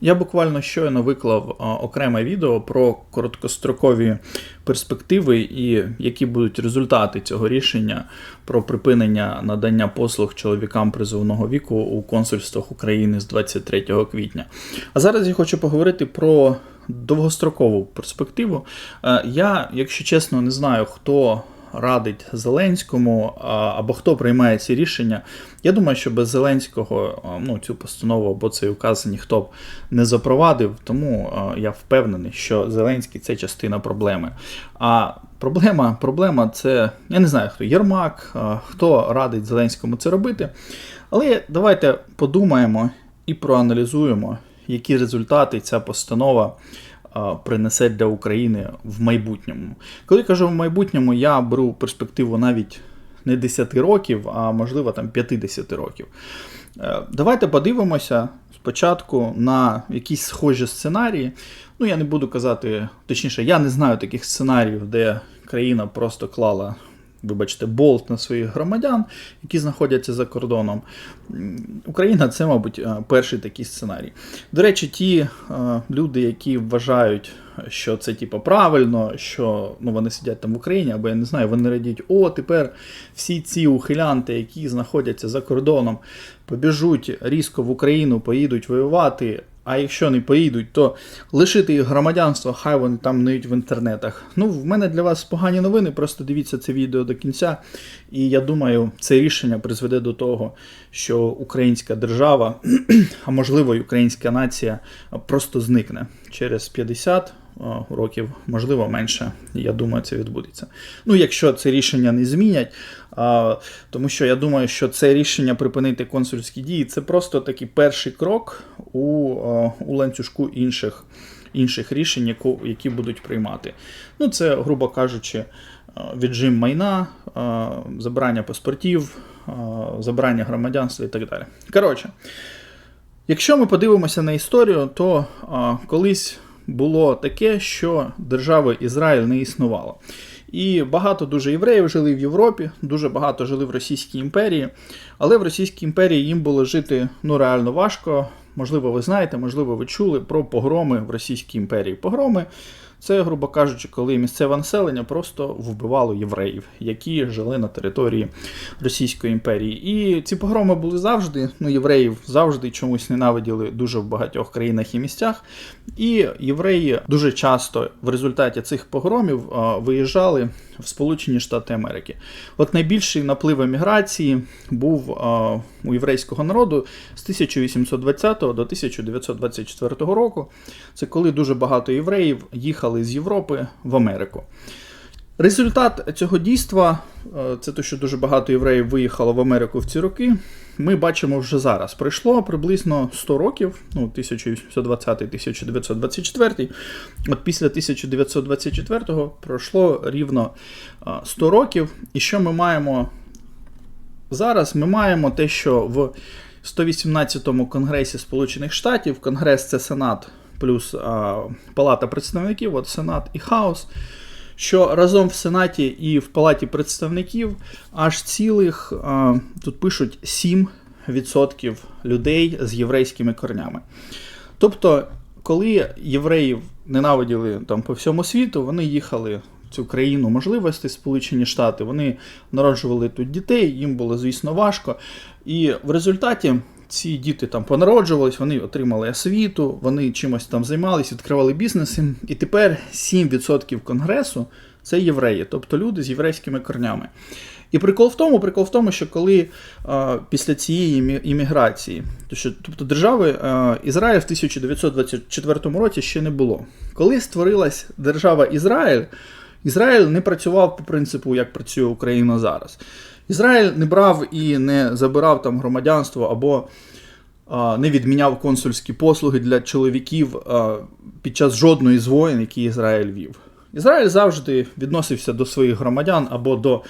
Я буквально щойно виклав окреме відео про короткострокові перспективи і які будуть результати цього рішення про припинення надання послуг чоловікам призовного віку у консульствах України з 23 квітня. А зараз я хочу поговорити про довгострокову перспективу. Е, Я, якщо чесно, не знаю, хто радить Зеленському або хто приймає ці рішення. Я думаю, що без Зеленського ну, цю постанову або цей указ ніхто б не запровадив, тому я впевнений, що Зеленський це частина проблеми. А проблема, проблема це я не знаю, хто Єрмак, хто радить Зеленському це робити. Але давайте подумаємо і проаналізуємо, які результати ця постанова принесе для України в майбутньому. Коли кажу в майбутньому, я беру перспективу навіть не 10 років, а можливо там 50 років. Е, Давайте подивимося спочатку на якісь схожі сценарії. Ну, я не буду казати, точніше, я не знаю таких сценаріїв, де країна просто клала. Вибачте, болт на своїх громадян, які знаходяться за кордоном. Україна це, мабуть, е, перший такий сценарій. До речі, ті е, люди, які вважають, що це типу, правильно, що ну, вони сидять там в Україні, або я не знаю, вони радіють, о, тепер всі ці ухилянти, які знаходяться за кордоном, побіжуть різко в Україну, поїдуть воювати. А якщо не поїдуть, то лишити їх громадянство, хай вони там ниють в інтернетах. Ну, в мене для вас погані новини. Просто дивіться це відео до кінця. І я думаю, це рішення призведе до того, що українська держава, а можливо, й українська нація просто зникне через 50 років, можливо, менше. Я думаю, це відбудеться. Ну, якщо це рішення не змінять, тому що я думаю, що це рішення припинити консульські дії це просто такий перший крок у, у ланцюжку інших. Інших рішень, які будуть приймати. Ну, це, грубо кажучи, віджим майна, забрання паспортів, забрання громадянства і так далі. Коротше, Якщо ми подивимося на історію, то колись було таке, що держави Ізраїль не існувало. І багато дуже євреїв жили в Європі, дуже багато жили в Російській імперії, але в Російській імперії їм було жити ну реально важко. Можливо, ви знаєте, можливо, ви чули про погроми в Російській імперії. Погроми це, грубо кажучи, коли місцеве населення просто вбивало євреїв, які жили на території Російської імперії. І ці погроми були завжди. Ну, євреїв завжди чомусь ненавиділи дуже в багатьох країнах і місцях. І євреї дуже часто в результаті цих погромів виїжджали в Сполучені Штати Америки. От найбільший наплив еміграції був а, у єврейського народу з 1820 до 1924 року. Це коли дуже багато євреїв їхали з Європи в Америку. Результат цього дійства е, це те, що дуже багато євреїв виїхало в Америку в ці роки. Ми бачимо вже зараз. Пройшло приблизно 100 років, ну 1820-1924. От після 1924-го пройшло рівно е, 100 років. І що ми маємо зараз? Ми маємо те, що в 118-му Конгресі Сполучених Штатів, Конгрес це Сенат плюс а, Палата представників, от Сенат і Хаус що разом в Сенаті і в Палаті представників аж цілих, тут пишуть 7% людей з єврейськими корнями. Тобто, коли євреїв ненавиділи там по всьому світу, вони їхали цю країну можливостей, Сполучені Штати, вони народжували тут дітей, їм було, звісно, важко. І в результаті ці діти там понароджувались, вони отримали освіту, вони чимось там займалися, відкривали бізнеси. І тепер 7% конгресу це євреї, тобто люди з єврейськими корнями. І прикол в тому, прикол в тому, що коли а, після цієї імміграції, то що, тобто держави а, Ізраїль в 1924 році ще не було. Коли створилась держава Ізраїль, Ізраїль не працював по принципу, як працює Україна зараз. Ізраїль не брав і не забирав там громадянство або не відміняв консульські послуги для чоловіків під час жодної з воєн, які Ізраїль вів. Ізраїль завжди відносився до своїх громадян або до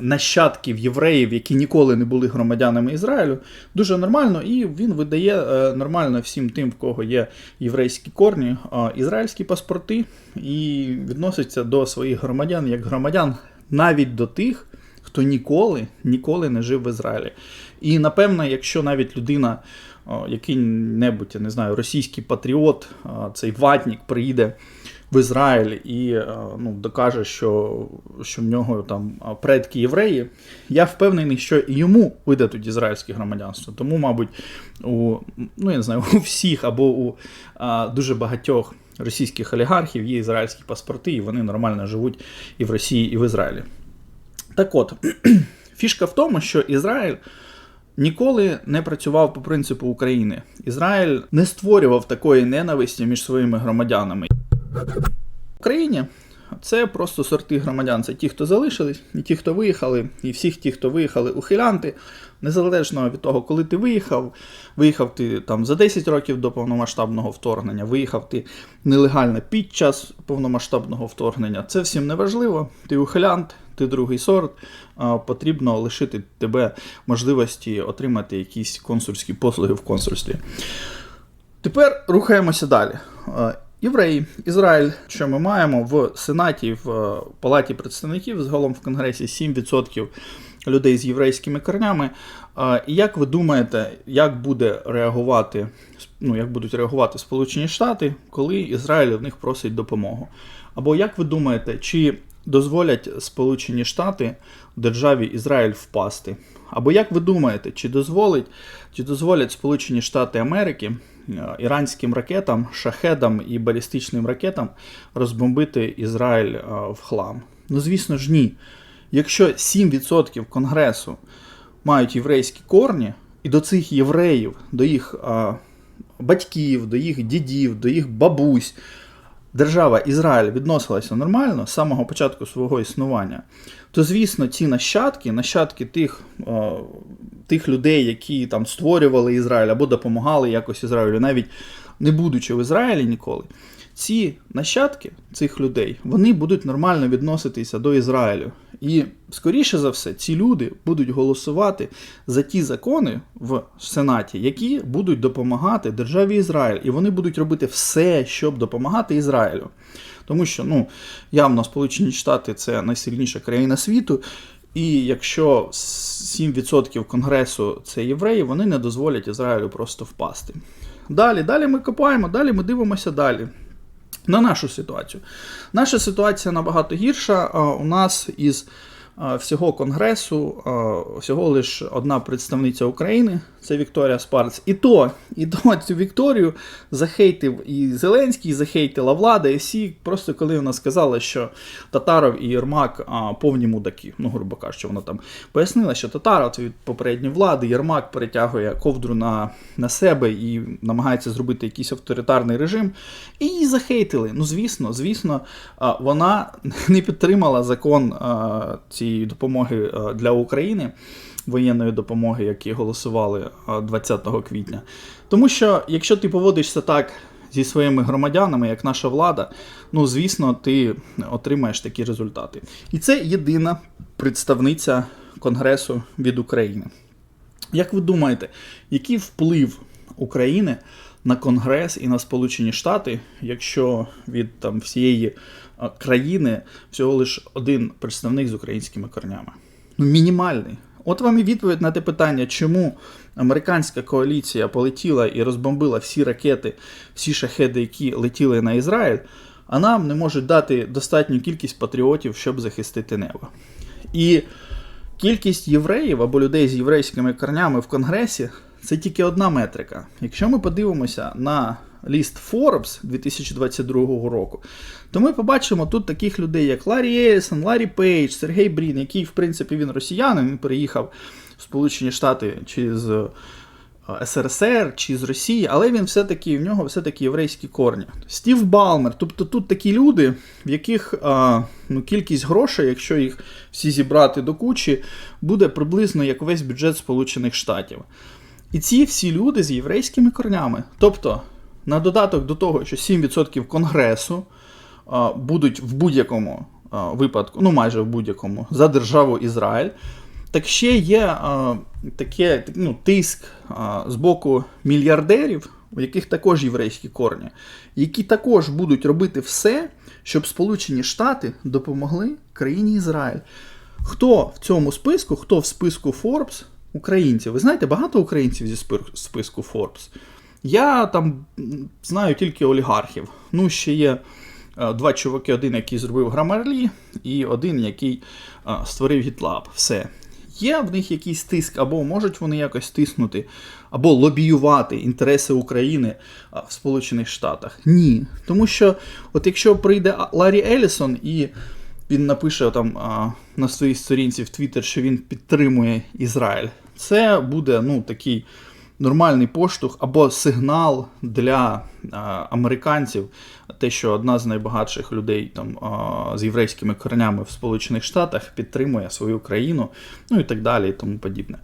нащадків євреїв, які ніколи не були громадянами Ізраїлю, дуже нормально, і він видає е, нормально всім тим, в кого є єврейські корні, ізраїльські паспорти, і відноситься до своїх громадян як громадян навіть до тих, хто ніколи, ніколи не жив в Ізраїлі. І напевно, якщо навіть людина який-небудь, я не знаю, російський патріот, цей ватник приїде в Ізраїль і е, ну, докаже, що, що в нього там предки євреї, я впевнений, що і йому видадуть ізраїльське громадянство. Тому, мабуть, у ну я не знаю, у всіх або у а, дуже багатьох російських олігархів є ізраїльські паспорти, і вони нормально живуть і в Росії, і в Ізраїлі. Так от, фішка в тому, що Ізраїль ніколи не працював по принципу України. Ізраїль не створював такої ненависті між своїми громадянами. В Україні це просто сорти громадян. Це ті, хто залишились, і ті, хто виїхали, і всіх ті, хто виїхали ухилянти, незалежно від того, коли ти виїхав, виїхав ти там за 10 років до повномасштабного вторгнення, виїхав ти нелегально під час повномасштабного вторгнення. Це всім не важливо. Ти ухилянт, ти другий сорт. Потрібно лишити тебе можливості отримати якісь консульські послуги в консульстві. Тепер рухаємося далі. Євреї, Ізраїль, що ми маємо в Сенаті, в е, Палаті представників, загалом в Конгресі 7% людей з єврейськими корнями. І як ви думаєте, як буде реагувати, ну, як будуть реагувати Сполучені Штати, коли Ізраїль в них просить допомогу? Або як ви думаєте, чи дозволять Сполучені Штати державі Ізраїль впасти? Або як ви думаєте, чи дозволить, чи дозволять Сполучені Штати Америки е, іранським ракетам, шахедам і балістичним ракетам розбомбити Ізраїль е, в хлам? Ну, звісно ж, ні. Якщо 7% Конгресу мають єврейські корні, і до цих євреїв, до їх а, батьків, до їх дідів, до їх бабусь, держава Ізраїль відносилася нормально з самого початку свого існування, то звісно, ці нащадки, нащадки тих, е, тих людей, які там створювали Ізраїль або допомагали якось Ізраїлю, навіть не будучи в Ізраїлі ніколи, ці нащадки цих людей вони будуть нормально відноситися до Ізраїлю. І, скоріше за все, ці люди будуть голосувати за ті закони в Сенаті, які будуть допомагати державі Ізраїль, і вони будуть робити все, щоб допомагати Ізраїлю. Тому що ну, явно Сполучені Штати це найсильніша країна світу. І якщо 7% Конгресу це євреї, вони не дозволять Ізраїлю просто впасти. Далі, далі ми копаємо, далі ми дивимося далі. На нашу ситуацію. Наша ситуація набагато гірша. У нас із всього конгресу всього лише одна представниця України, це Вікторія Спарц. І то, і то цю Вікторію захейтив і Зеленський, і захейтила влада, і всі, просто коли вона сказала, що Татаров і Єрмак а, повні мудаки. Ну, грубо кажучи, вона там пояснила, що Татаров це від попередньої влади, Єрмак перетягує ковдру на, на себе і намагається зробити якийсь авторитарний режим. І її захейтили. Ну, звісно, звісно, а, вона не підтримала закон а, цієї допомоги а, для України. Воєнної допомоги, які голосували 20 квітня. Тому що, якщо ти поводишся так зі своїми громадянами, як наша влада, ну звісно, ти отримаєш такі результати. І це єдина представниця Конгресу від України. Як ви думаєте, який вплив України на Конгрес і на Сполучені Штати, якщо від там всієї країни всього лише один представник з українськими корнями? Ну, мінімальний. От вам і відповідь на те питання, чому американська коаліція полетіла і розбомбила всі ракети, всі шахеди, які летіли на Ізраїль, а нам не можуть дати достатню кількість патріотів, щоб захистити небо. І кількість євреїв або людей з єврейськими корнями в Конгресі це тільки одна метрика. Якщо ми подивимося на ліст Forbes 2022 року, то ми побачимо тут таких людей, як Ларі Єльсон, Ларі Пейдж, Сергій Брін, який, в принципі, він росіянин, він переїхав в Сполучені Штати чи з е, СРСР, чи з Росії, але він все-таки в нього все-таки єврейські корні. Стів Балмер, тобто тут такі люди, в яких а, ну, кількість грошей, якщо їх всі зібрати до кучі, буде приблизно як весь бюджет Сполучених Штатів. І ці всі люди з єврейськими корнями. Тобто, на додаток до того, що 7% Конгресу а, будуть в будь-якому а, випадку, ну майже в будь-якому, за державу Ізраїль, так ще є а, таке ну, тиск з боку мільярдерів, у яких також єврейські корні, які також будуть робити все, щоб Сполучені Штати допомогли країні Ізраїль. Хто в цьому списку, хто в списку Forbes українців. Ви знаєте, багато українців зі списку Forbes. Я там знаю тільки олігархів. Ну, ще є е, два чуваки: один, який зробив Grammarly, і один, який е, створив GitLab. Все. Є в них якийсь тиск, або можуть вони якось тиснути, або лобіювати інтереси України в Сполучених Штатах? Ні. Тому що, от якщо прийде Ларі Елісон і він напише там на своїй сторінці в Твіттер, що він підтримує Ізраїль, це буде ну, такий нормальний поштовх або сигнал для а, американців, те, що одна з найбагатших людей там а, з єврейськими коренями в Сполучених Штатах підтримує свою країну, ну і так далі, і тому подібне.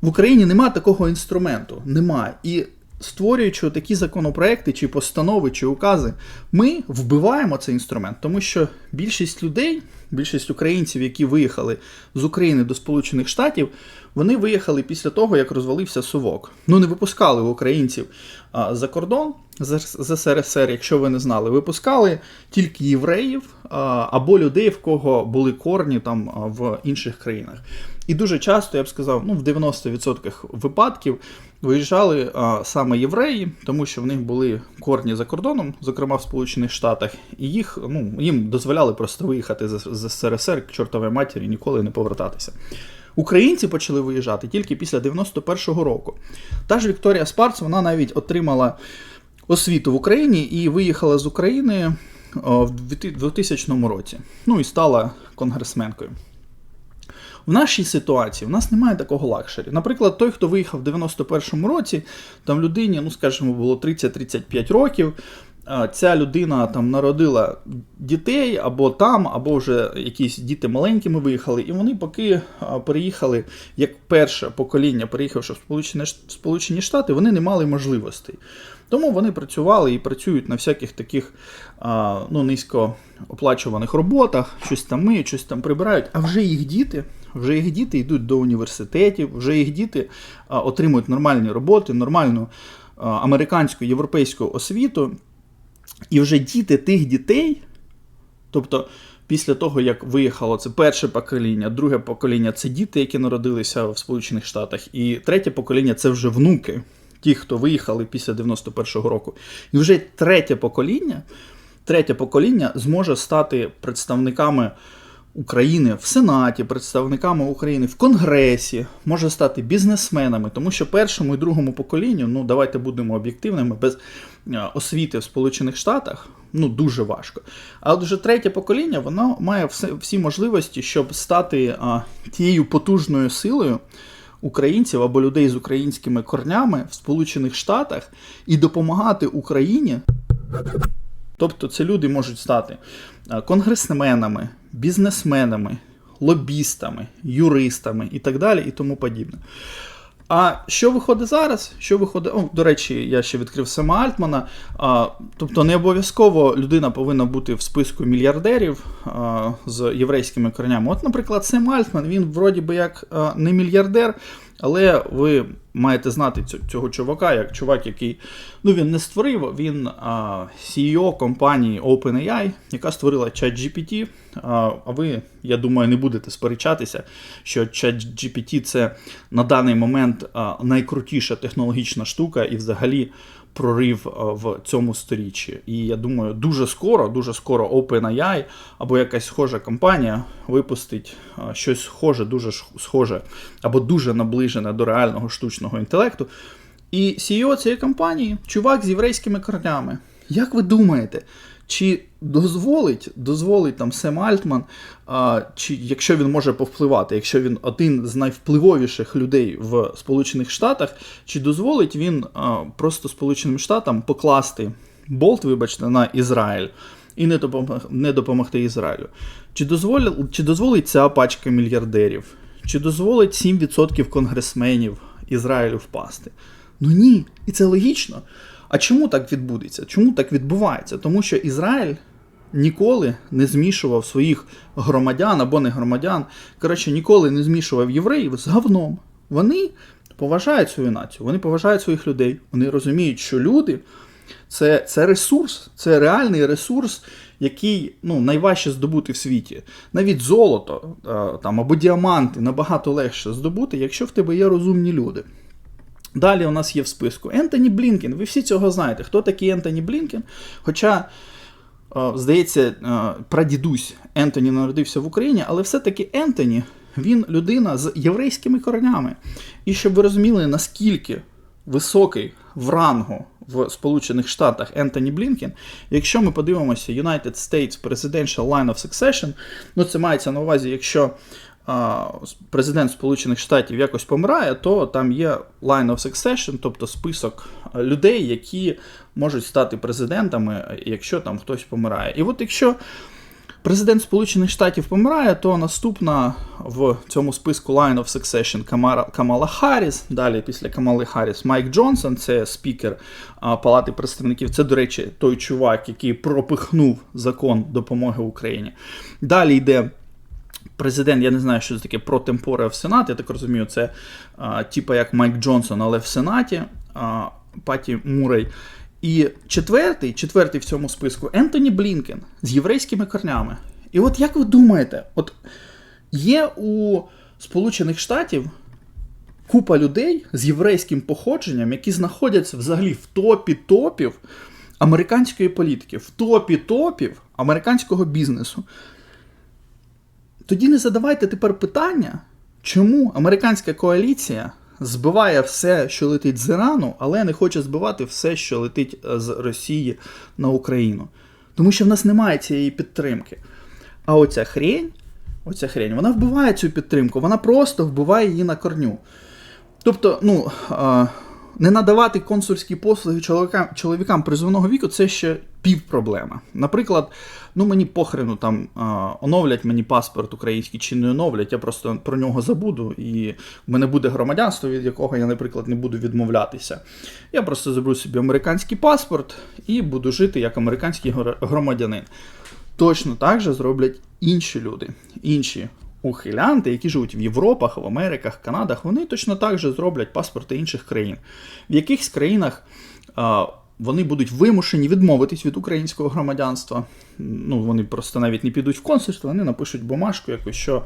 В Україні немає такого інструменту, немає. І створюючи такі законопроекти, чи постанови, чи укази, ми вбиваємо цей інструмент, тому що більшість людей, більшість українців, які виїхали з України до Сполучених Штатів, вони виїхали після того, як розвалився совок. Ну не випускали українців за кордон з, СРСР, якщо ви не знали, випускали тільки євреїв або людей, в кого були корні там в інших країнах. І дуже часто, я б сказав, ну в 90% випадків виїжджали а, саме євреї, тому що в них були корні за кордоном, зокрема в Сполучених Штатах, і їх ну їм дозволяли просто виїхати з СРСР к чортовій матері ніколи не повертатися. Українці почали виїжджати тільки після 91-го року. Та ж Вікторія Спарц, вона навіть отримала освіту в Україні і виїхала з України в 2000 році. Ну і стала конгресменкою. В нашій ситуації в нас немає такого лакшері. Наприклад, той, хто виїхав в 91-му році, там людині, ну скажімо, було 30-35 років. Ця людина там народила дітей або там, або вже якісь діти маленькими виїхали, і вони поки переїхали як перше покоління, переїхавши в Сполучені, Штати, вони не мали можливостей. Тому вони працювали і працюють на всяких таких ну, низькооплачуваних роботах, щось там миють, щось там прибирають. А вже їх діти, вже їх діти йдуть до університетів, вже їх діти отримують нормальні роботи, нормальну американську європейську освіту. І вже діти тих дітей, тобто після того, як виїхало це перше покоління, друге покоління це діти, які народилися в Сполучених Штатах, і третє покоління це вже внуки, ті, хто виїхали після 91-го року. І вже третє покоління, третє покоління зможе стати представниками. України в Сенаті, представниками України в Конгресі, може стати бізнесменами, тому що першому і другому поколінню, ну давайте будемо об'єктивними, без е, освіти в Сполучених Штатах ну дуже важко. А от вже третє покоління, воно має всі можливості, щоб стати а, тією потужною силою українців або людей з українськими корнями в Сполучених Штатах і допомагати Україні Тобто це люди можуть стати конгресменами, бізнесменами, лобістами, юристами і так далі, і тому подібне. А що виходить зараз? Що виходить? О, до речі, я ще відкрив Сема Альтмана. А, тобто не обов'язково людина повинна бути в списку мільярдерів а, з єврейськими коренями. От, наприклад, Сем Альтман, він вроді би як не мільярдер, але ви маєте знати цього чувака, як чувак, який ну він не створив, він а, CEO компанії OpenAI, яка створила ChatGPT. А, а ви, я думаю, не будете сперечатися, що ChatGPT це на даний момент найкрутіша технологічна штука і взагалі прорив в цьому сторіччі. І я думаю, дуже скоро, дуже скоро OpenAI або якась схожа компанія випустить щось схоже, дуже схоже або дуже наближене до реального штучного інтелекту. І CEO цієї компанії чувак з єврейськими корнями. Як ви думаєте, чи дозволить, дозволить там Сем Альтман, а, чи якщо він може повпливати, якщо він один з найвпливовіших людей в Сполучених Штатах, чи дозволить він а, просто Сполученим Штатам покласти болт, вибачте, на Ізраїль і не допомогти, не допомогти Ізраїлю? Чи дозволить, чи дозволить ця пачка мільярдерів? Чи дозволить 7% конгресменів Ізраїлю впасти? Ну ні, і це логічно. А чому так відбудеться? Чому так відбувається? Тому що Ізраїль ніколи не змішував своїх громадян або не громадян, коротше, ніколи не змішував євреїв з говном. Вони поважають свою націю, вони поважають своїх людей, вони розуміють, що люди Це це ресурс, це реальний ресурс, який ну, найважче здобути в світі. Навіть золото е, там, або діаманти набагато легше здобути, якщо в тебе є розумні люди. Далі у нас є в списку Ентоні Блінкен. Ви всі цього знаєте. Хто такий Ентоні Блінкен? Хоча, здається, прадідусь Ентоні народився в Україні, але все-таки Ентоні він людина з єврейськими коренями. І щоб ви розуміли, наскільки високий в рангу в Сполучених Штатах Ентоні Блінкен, якщо ми подивимося United States Presidential Line of Succession, ну це мається на увазі, якщо президент Сполучених Штатів якось помирає, то там є line of succession, тобто список людей, які можуть стати президентами, якщо там хтось помирає. І от якщо президент Сполучених Штатів помирає, то наступна в цьому списку line of succession Камала Харріс, далі після Камали Харріс Майк Джонсон, це спікер Палати представників. Це, до речі, той чувак, який пропихнув закон допомоги Україні. Далі йде президент, я не знаю, що це таке протемпоре в Сенаті, я так розумію, це а, типа як Майк Джонсон, але в Сенаті а, Паті Мурей. І четвертий, четвертий в цьому списку Ентоні Блінкен з єврейськими корнями. І от як ви думаєте, от є у Сполучених Штатів купа людей з єврейським походженням, які знаходяться взагалі в топі топів американської політики, в топі топів американського бізнесу. Тоді не задавайте тепер питання, чому американська коаліція збиває все, що летить з Ірану, але не хоче збивати все, що летить е, з Росії на Україну. Тому що в нас немає цієї підтримки. А оця хрень, оця хрень, вона вбиває цю підтримку, вона просто вбиває її на корню. Тобто, ну, не надавати консульські послуги чоловікам чоловікам призовного віку це ще півпроблема. Наприклад, ну мені похрену там оновлять мені паспорт український чи не оновлять, я просто про нього забуду, і в мене буде громадянство, від якого я, наприклад, не буду відмовлятися. Я просто заберу собі американський паспорт і буду жити як американський громадянин. Точно так же зроблять інші люди, інші ухилянти, які живуть в Європах, в Америках, Канадах, вони точно так же зроблять паспорти інших країн. В якихось країнах а, вони будуть вимушені відмовитись від українського громадянства. Ну, Вони просто навіть не підуть в консульство, вони напишуть бумажку, якось, що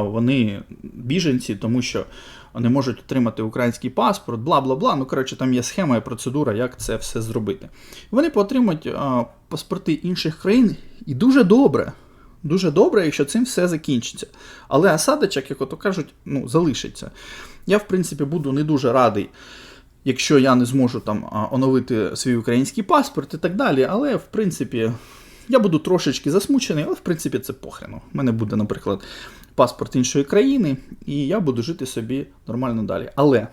вони біженці, тому що не можуть отримати український паспорт, бла бла бла. Ну, коротше, там є схема і процедура, як це все зробити. Вони поотримують паспорти інших країн, і дуже добре. Дуже добре, якщо цим все закінчиться. Але осадочок, як ото кажуть, ну, залишиться. Я, в принципі, буду не дуже радий, якщо я не зможу там оновити свій український паспорт і так далі. Але, в принципі, я буду трошечки засмучений, але в принципі це похрену. У мене буде, наприклад, паспорт іншої країни, і я буду жити собі нормально далі. Але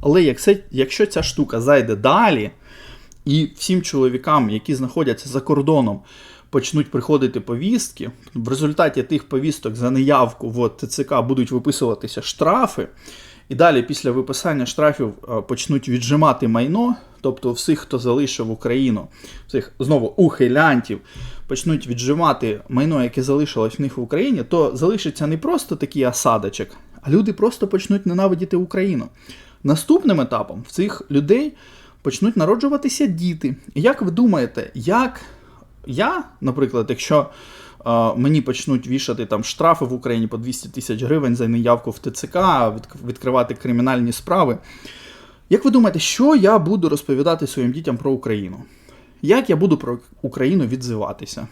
але як якщо ця штука зайде далі, і всім чоловікам, які знаходяться за кордоном, почнуть приходити повістки. В результаті тих повісток за неявку в ТЦК будуть виписуватися штрафи. І далі, після виписання штрафів, е, почнуть віджимати майно, тобто всіх, хто залишив Україну, всіх знову ухилянтів, почнуть віджимати майно, яке залишилось в них в Україні, то залишиться не просто такий осадочок, а люди просто почнуть ненавидіти Україну. Наступним етапом в цих людей почнуть народжуватися діти. І як ви думаєте, як я, наприклад, якщо мені почнуть вішати там штрафи в Україні по 200 тисяч гривень за неявку в ТЦК, відкривати кримінальні справи, як ви думаєте, що я буду розповідати своїм дітям про Україну? Як я буду про Україну відзиватися?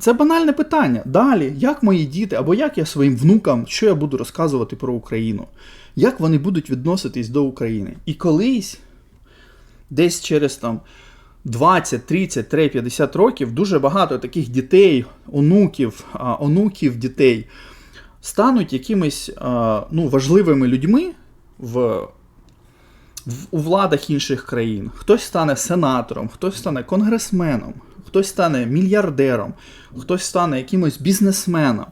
Це банальне питання. Далі, як мої діти, або як я своїм внукам, що я буду розказувати про Україну? Як вони будуть відноситись до України? І колись, десь через там 20, 30, 30, 50 років дуже багато таких дітей, онуків, онуків дітей стануть якимись ну, важливими людьми в, в, у владах інших країн. Хтось стане сенатором, хтось стане конгресменом, хтось стане мільярдером, хтось стане якимось бізнесменом.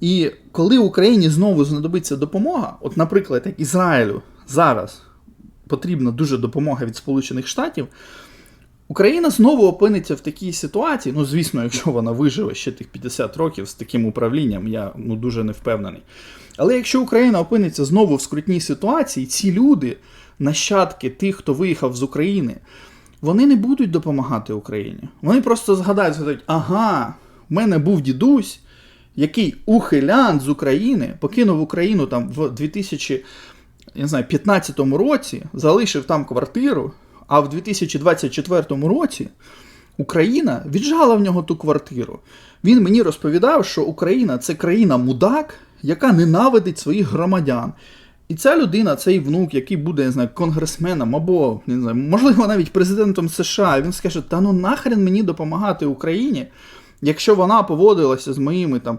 І коли Україні знову знадобиться допомога, от, наприклад, як Ізраїлю зараз потрібна дуже допомога від Сполучених Штатів. Україна знову опиниться в такій ситуації. Ну, звісно, якщо вона виживе ще тих 50 років з таким управлінням, я ну, дуже не впевнений. Але якщо Україна опиниться знову в скрутній ситуації, ці люди нащадки тих, хто виїхав з України, вони не будуть допомагати Україні. Вони просто згадають, згадають, ага, в мене був дідусь, який ухилян з України покинув Україну там в 2000 я не знаю, 15 році, залишив там квартиру, а в 2024 році Україна віджала в нього ту квартиру. Він мені розповідав, що Україна це країна мудак, яка ненавидить своїх громадян. І ця людина, цей внук, який буде, не знаю, конгресменом або не знаю, можливо, навіть президентом США, він скаже: та ну нахрен мені допомагати Україні, якщо вона поводилася з моїми там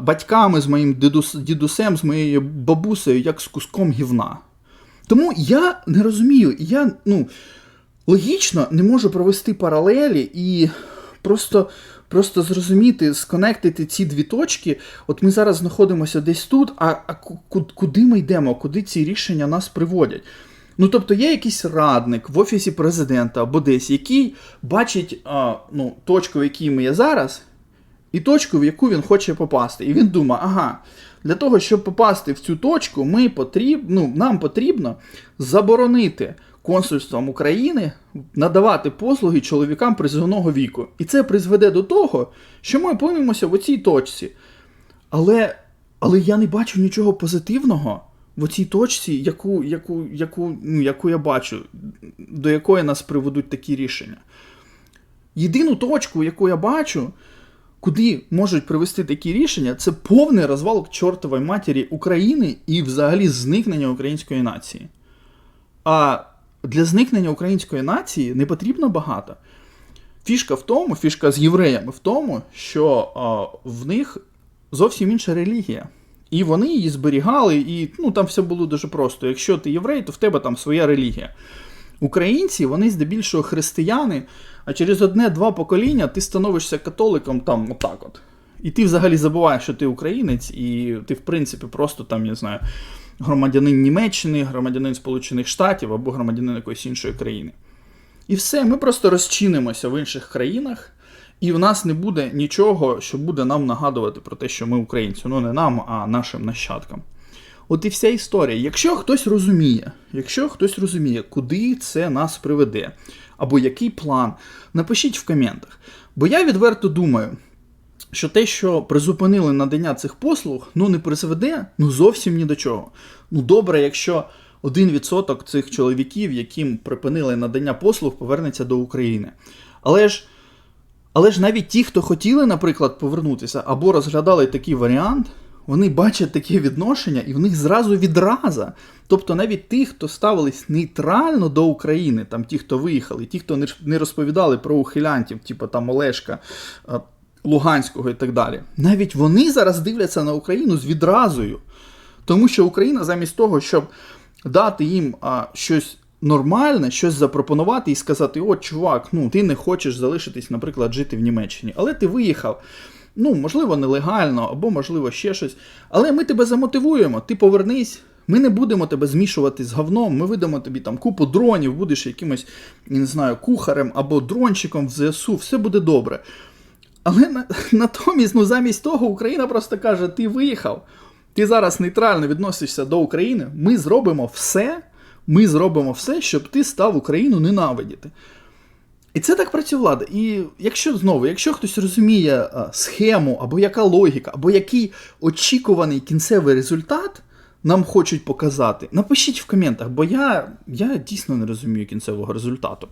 батьками, з моїм дідусем, з моєю бабусею, як з куском гівна. Тому я не розумію, я ну, логічно не можу провести паралелі і просто, просто зрозуміти, сконектити ці дві точки. От ми зараз знаходимося десь тут, а, а куди ми йдемо, куди ці рішення нас приводять? Ну, тобто є якийсь радник в офісі президента або десь, який бачить а, ну, точку, в якій ми є зараз, і точку, в яку він хоче попасти. І він думає, ага, для того, щоб попасти в цю точку, ми потріб, ну, нам потрібно заборонити консульствам України надавати послуги чоловікам призовного віку. І це призведе до того, що ми опинимося в оцій точці. Але, але я не бачу нічого позитивного в оцій точці, яку, яку, яку, ну, яку я бачу, до якої нас приведуть такі рішення. Єдину точку, яку я бачу, куди можуть привести такі рішення, це повний розвал чортової матері України і взагалі зникнення української нації. А для зникнення української нації не потрібно багато. Фішка в тому, фішка з євреями в тому, що а, в них зовсім інша релігія. І вони її зберігали, і ну, там все було дуже просто. Якщо ти єврей, то в тебе там своя релігія. Українці, вони здебільшого християни, а через одне-два покоління ти становишся католиком там отак от. І ти взагалі забуваєш, що ти українець, і ти, в принципі, просто там, я знаю, громадянин Німеччини, громадянин Сполучених Штатів або громадянин якоїсь іншої країни. І все, ми просто розчинимося в інших країнах, і в нас не буде нічого, що буде нам нагадувати про те, що ми українці. Ну не нам, а нашим нащадкам. От і вся історія. Якщо хтось розуміє, якщо хтось розуміє, куди це нас приведе, або який план, напишіть в коментах. Бо я відверто думаю, що те, що призупинили надання цих послуг, ну не призведе ну зовсім ні до чого. Ну добре, якщо 1% цих чоловіків, яким припинили надання послуг, повернеться до України. Але ж. Але ж навіть ті, хто хотіли, наприклад, повернутися або розглядали такий варіант, вони бачать таке відношення і в них зразу відраза. Тобто навіть ті, хто ставились нейтрально до України, там ті, хто виїхали, ті, хто не- розповідали про ухилянтів, типу там Олешка, е, Луганського і так далі, навіть вони зараз дивляться на Україну з відразою. Тому що Україна замість того, щоб дати їм а, щось нормальне, щось запропонувати і сказати: от, чувак, ну ти не хочеш залишитись, наприклад, жити в Німеччині, але ти виїхав. Ну, можливо, нелегально, або, можливо, ще щось. Але ми тебе замотивуємо, ти повернись. Ми не будемо тебе змішувати з говном, ми видамо тобі там купу дронів, будеш якимось, я не знаю, кухарем або дрончиком в ЗСУ, все буде добре. Але на, натомість, ну замість того, Україна просто каже: ти виїхав, ти зараз нейтрально відносишся до України. Ми зробимо все, ми зробимо все, щоб ти став Україну ненавидіти. І це так працює влада. І якщо знову, якщо хтось розуміє а, схему, або яка логіка, або який очікуваний кінцевий результат нам хочуть показати, напишіть в коментах, бо я, я дійсно не розумію кінцевого результату.